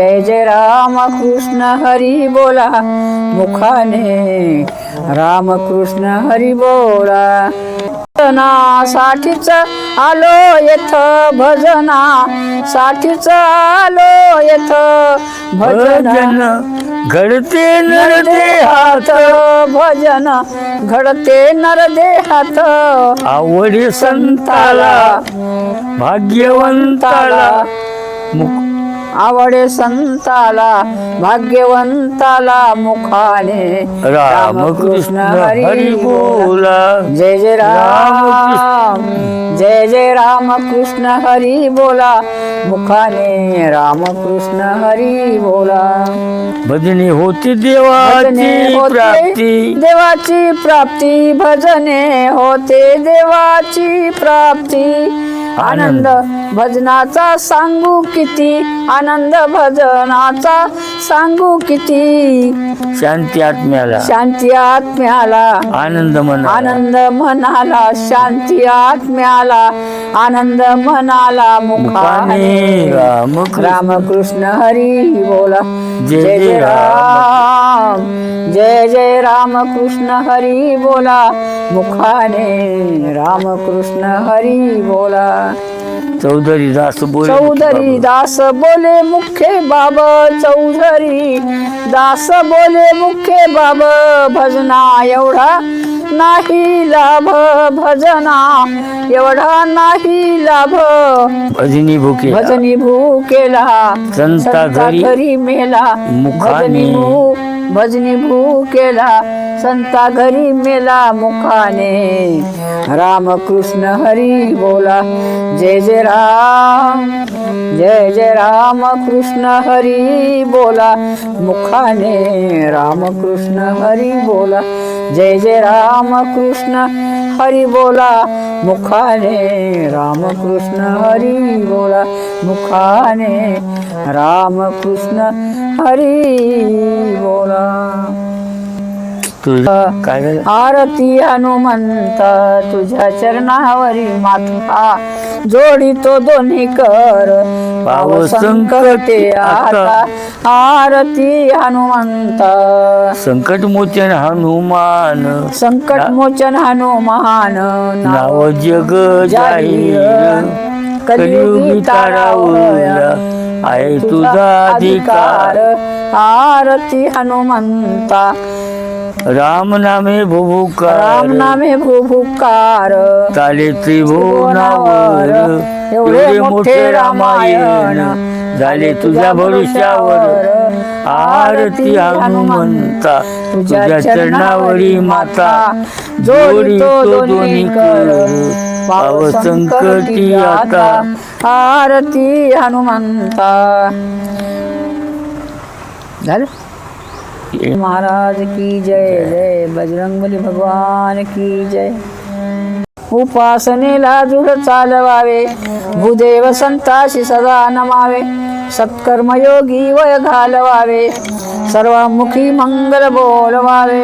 जय जय राम कृष्ण हरी बोला. मुखाने राम कृष्ण हरी बोला. भजना साठीच आलो येथ भजना. साठीच आलो येथ भजन. घडते नरते हात. भजन घडते नर देहात आवडी संताला भाग्यवंताला. मुख आवडे संताला भाग्यवंताला मुखाने. रामकृष्ण हरी बोला. जय जय राम. जय जय राम कृष्ण हरी बोला. मुखाने रामकृष्ण हरी बोला. भजनी होती देवाची प्राप्ती. देवाची प्राप्ती. भजने होते देवाची प्राप्ती. आनंद भजनाचा सांगू किती? आनंद भजनाचा सांगू किती? शांती आत्म्याला. शांती आत्म्याला. आनंद मना आनंद मनाला शांती आत्म्याला. आनंद मनाला मुखाने. रामकृष्ण. रामकृष्ण हरी बोला. जय जय राम. जय जय रामकृष्ण हरी बोला. मुखाने रामकृष्ण हरी बोला. चौधरी दास बोल चौधरी दास बोले मुख्य बाब. चौधरी दास बोले मुख्य बाब. भजना एवढा नाही लाभ भजना एवढा नाही लाभ. भजनी भुके भजनी भूकेला. संता घरी मेला. मुखाने. भजनी भू केला भूकेला संता घरी मेला मुखाने. रामकृष्ण हरी बोला जय जय राम जय जय राम कृष्ण हरी बोला मुखाने रामकृष्ण हरी बोला. जय जय राम कृष्ण हरी बोला। मुखाने रामकृष्ण हरी बोला। मुखाने रामकृष्ण हरी बोला। तुझ काय झालं? आरती हनुमंत तुझ्या चरणावरी माथा जोडितो दोन्ही कर. पाव संकटे आता. आरती हनुमंत. संकट मोचन हनुमान. संकट मोचन हनुमान. नाव जग जाहीर. कलियुगी आहे तुझा अधिकार. आरती हनुमंता. राम नामे भुभुकार राम नामे भूभुकार ताले त्रिभुवनावर। एवढे मोठे रामायण। झाले तुझ्या भरोश्यावर आरती हनुमंता। तुझ्या चरणावरी माता। जोडितो दोन्ही कर। पाव संकटी आता। आरती हनुमंता। झालं? महाराज की जय जय। बजरंगबली भगवान की जय। उपासनेला दृढ चालवावे भूदेव संताशी सदा नमावे सत्कर्मयोगी वय घालवावे सर्वमुखी मंगल बोलवावे।